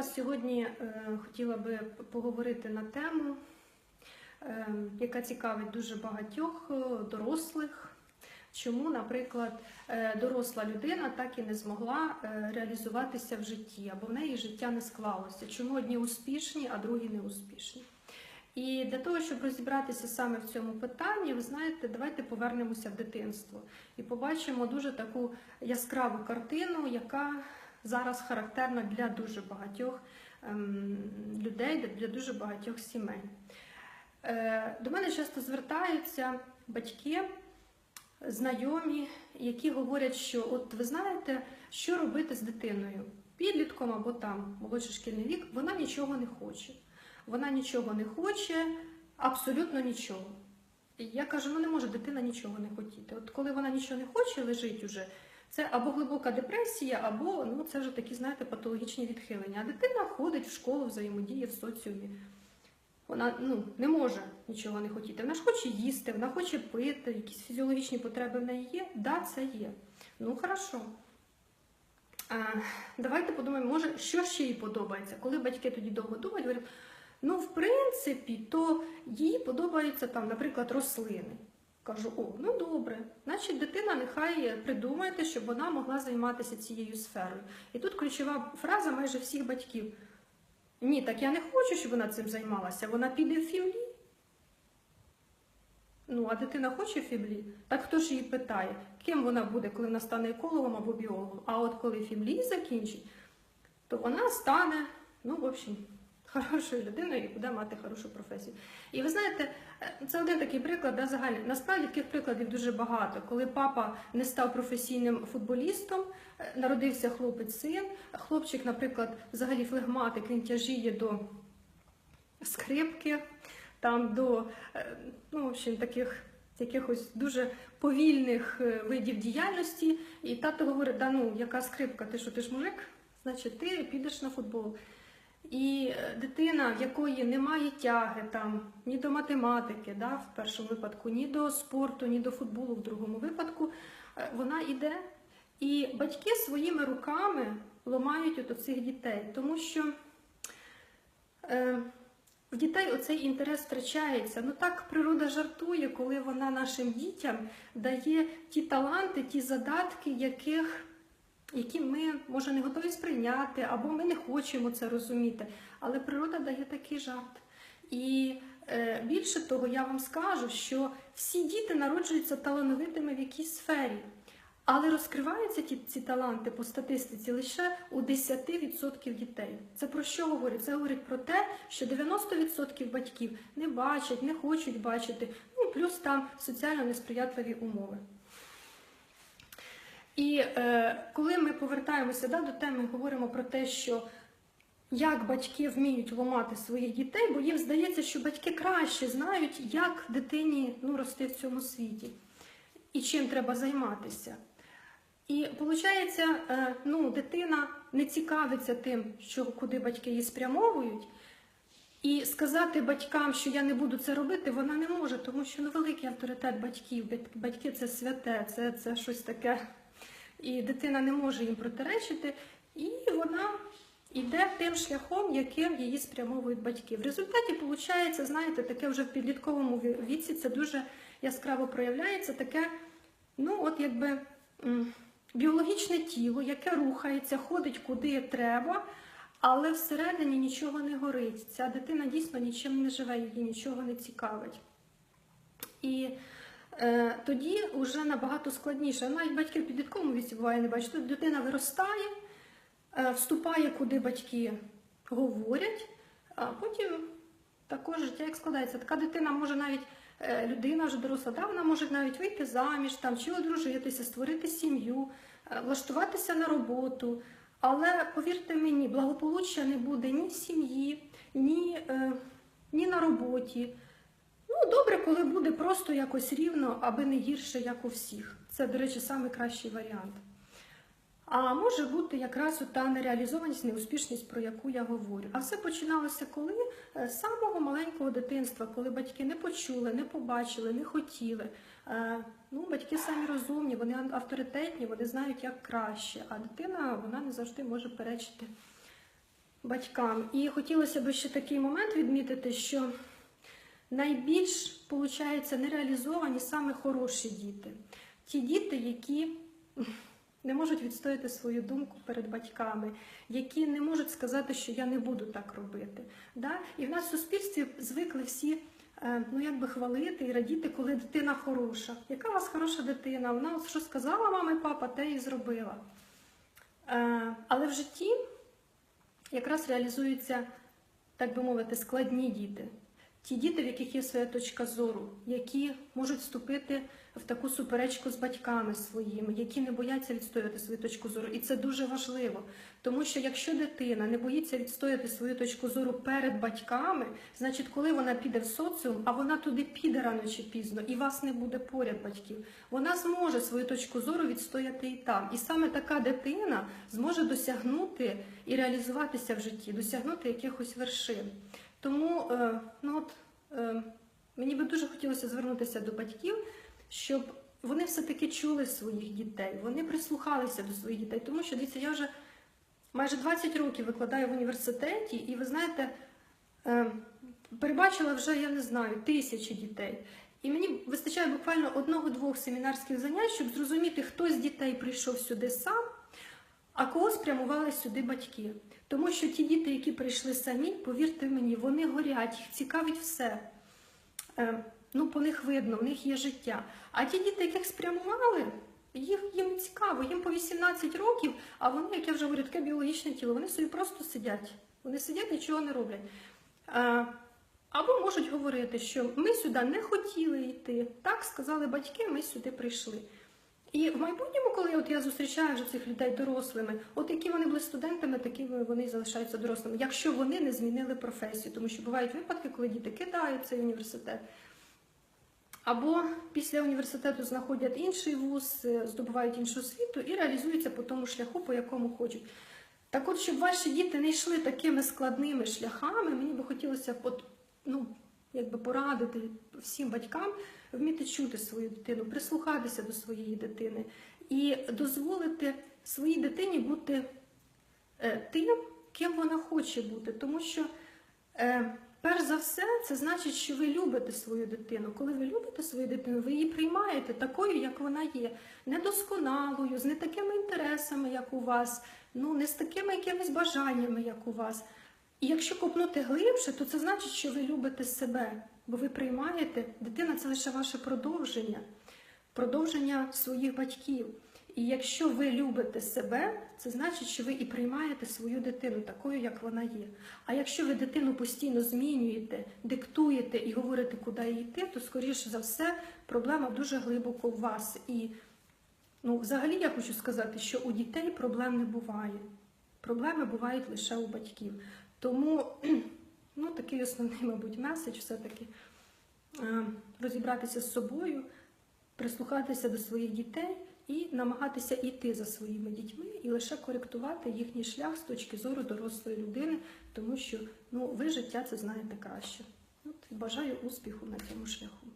вас сьогодні е, хотіла би поговорити на тему, е, яка цікавить дуже багатьох е, дорослих. Чому, наприклад, доросла людина так і не змогла реалізуватися в житті, або в неї життя не склалося? Чому одні успішні, а другі не успішні? І для того, щоб розібратися саме в цьому питанні, ви знаєте, давайте повернемося в дитинство і побачимо дуже таку яскраву картину, яка зараз характерна для дуже багатьох ем, людей, для дуже багатьох сімей. Е, до мене часто звертаються батьки, знайомі, які говорять, що от ви знаєте, що робити з дитиною, підлітком або там молодший шкільний вік, вона нічого не хоче. Вона нічого не хоче, абсолютно нічого. Я кажу, ну не може дитина нічого не хотіти. От коли вона нічого не хоче, лежить уже, це або глибока депресія, або ну це вже такі, знаєте, патологічні відхилення. А дитина ходить в школу, взаємодіє в соціумі. Вона ну, не може нічого не хотіти. Вона ж хоче їсти, вона хоче пити, якісь фізіологічні потреби в неї є. Да, це є. Ну, хорошо. А, давайте подумаємо, може, що ще їй подобається. Коли батьки тоді довго думають, говорять, ну, в принципі, то їй подобаються там, наприклад, рослини. Кажу, о, ну добре, значить дитина нехай придумає, щоб вона могла займатися цією сферою. І тут ключова фраза майже всіх батьків. Ні, так я не хочу, щоб вона цим займалася. Вона піде в фімлі. Ну, а дитина хоче фіблі? Так хто ж її питає, ким вона буде, коли вона стане екологом або біологом? А от коли фіблі закінчить, то вона стане, ну, в общем, хорошою людиною і буде мати хорошу професію. І ви знаєте, це один такий приклад, да, загальний. Насправді таких прикладів дуже багато. Коли папа не став професійним футболістом, е, народився хлопець-син, хлопчик, наприклад, взагалі флегматик, він тяжіє до скрипки, там до е, ну, в общем, таких якихось дуже повільних е, видів діяльності. І тато говорить, да ну, яка скрипка, ти що, ти ж мужик? Значить, ти підеш на футбол. І е, дитина, в якої немає тяги там ні до математики, да, в першому випадку, ні до спорту, ні до футболу, в другому випадку, е, вона йде. І батьки своїми руками ламають от цих дітей, тому що е, в дітей оцей інтерес втрачається. Ну так природа жартує, коли вона нашим дітям дає ті таланти, ті задатки, яких які ми може не готові сприйняти, або ми не хочемо це розуміти. Але природа дає такий жарт. І е, більше того, я вам скажу, що всі діти народжуються талановитими в якійсь сфері. Але розкриваються ті, ці таланти по статистиці лише у 10% дітей. Це про що говорить? Це говорить про те, що 90% батьків не бачать, не хочуть бачити, ну плюс там соціально несприятливі умови. І е, коли ми повертаємося да, до теми, говоримо про те, що як батьки вміють ламати своїх дітей, бо їм здається, що батьки краще знають, як дитині ну, рости в цьому світі і чим треба займатися. І виходить, е, ну, дитина не цікавиться тим, що, куди батьки її спрямовують. І сказати батькам, що я не буду це робити, вона не може, тому що ну, великий авторитет батьків. Батьки це святе, це, це щось таке і дитина не може їм протиречити, і вона йде тим шляхом, яким її спрямовують батьки. В результаті виходить, знаєте, таке вже в підлітковому віці це дуже яскраво проявляється, таке, ну, от якби біологічне тіло, яке рухається, ходить куди треба. Але всередині нічого не горить. Ця дитина дійсно нічим не живе, її нічого не цікавить. І тоді вже набагато складніше. Навіть батьки в підлітковому віці буває не бачать. Тут дитина виростає, е, вступає, куди батьки говорять, а потім також життя як складається. Така дитина може навіть е, людина вже доросла, да, вона може навіть вийти заміж там, чи одружитися, створити сім'ю, влаштуватися на роботу. Але повірте мені, благополуччя не буде ні в сім'ї, ні, ні на роботі. Добре, коли буде просто якось рівно, аби не гірше, як у всіх. Це, до речі, найкращий варіант. А може бути якраз та нереалізованість, неуспішність, про яку я говорю. А все починалося коли е, з самого маленького дитинства, коли батьки не почули, не побачили, не хотіли. Е, ну, Батьки самі розумні, вони авторитетні, вони знають, як краще, а дитина вона не завжди може перечити батькам. І хотілося б ще такий момент відмітити, що найбільш, виходить, нереалізовані саме хороші діти. Ті діти, які не можуть відстояти свою думку перед батьками, які не можуть сказати, що я не буду так робити. Да? І в нас в суспільстві звикли всі е, ну, якби хвалити і радіти, коли дитина хороша. Яка у вас хороша дитина? Вона що сказала мама і папа, те і зробила. Е, Але в житті якраз реалізуються, так би мовити, складні діти. Ті діти, в яких є своя точка зору, які можуть вступити в таку суперечку з батьками своїми, які не бояться відстоювати свою точку зору. І це дуже важливо. Тому що якщо дитина не боїться відстояти свою точку зору перед батьками, значить, коли вона піде в соціум, а вона туди піде рано чи пізно, і вас не буде поряд батьків, вона зможе свою точку зору відстояти і там. І саме така дитина зможе досягнути і реалізуватися в житті, досягнути якихось вершин. Тому е, ну от, е, мені би дуже хотілося звернутися до батьків, щоб вони все-таки чули своїх дітей, вони прислухалися до своїх дітей. Тому що дивіться, я вже майже 20 років викладаю в університеті, і ви знаєте, е, перебачила вже, я не знаю, тисячі дітей. І мені вистачає буквально одного-двох семінарських занять, щоб зрозуміти, хто з дітей прийшов сюди сам, а кого спрямували сюди батьки. Тому що ті діти, які прийшли самі, повірте мені, вони горять, їх цікавить все. Е, ну, по них видно, в них є життя. А ті діти, яких спрямували, їх, їм цікаво, їм по 18 років, а вони, як я вже говорю, таке біологічне тіло, вони собі просто сидять. Вони сидять, нічого не роблять. Е, або можуть говорити, що ми сюди не хотіли йти. Так сказали батьки, ми сюди прийшли. І в майбутньому, коли от я зустрічаю вже цих людей дорослими, от які вони були студентами, такими вони залишаються дорослими, якщо вони не змінили професію, тому що бувають випадки, коли діти кидають цей університет. Або після університету знаходять інший вуз, е, здобувають іншу освіту і реалізуються по тому шляху, по якому хочуть. Так от, щоб ваші діти не йшли такими складними шляхами, мені би хотілося от, ну, якби порадити всім батькам вміти чути свою дитину, прислухатися до своєї дитини і дозволити своїй дитині бути е, тим, ким вона хоче бути. Тому що, е, перш за все, це значить, що ви любите свою дитину. Коли ви любите свою дитину, ви її приймаєте такою, як вона є, недосконалою, з не такими інтересами, як у вас, ну не з такими якимись бажаннями, як у вас. І якщо копнути глибше, то це значить, що ви любите себе, бо ви приймаєте, дитина це лише ваше продовження, продовження своїх батьків. І якщо ви любите себе, це значить, що ви і приймаєте свою дитину такою, як вона є. А якщо ви дитину постійно змінюєте, диктуєте і говорите, куди їй йти, то скоріше за все проблема дуже глибоко у вас. І ну, взагалі я хочу сказати, що у дітей проблем не буває. Проблеми бувають лише у батьків. Тому ну, такий основний, мабуть, меседж все-таки е, розібратися з собою, прислухатися до своїх дітей і намагатися йти за своїми дітьми і лише коректувати їхній шлях з точки зору дорослої людини, тому що ну, ви життя це знаєте краще. От, бажаю успіху на цьому шляху.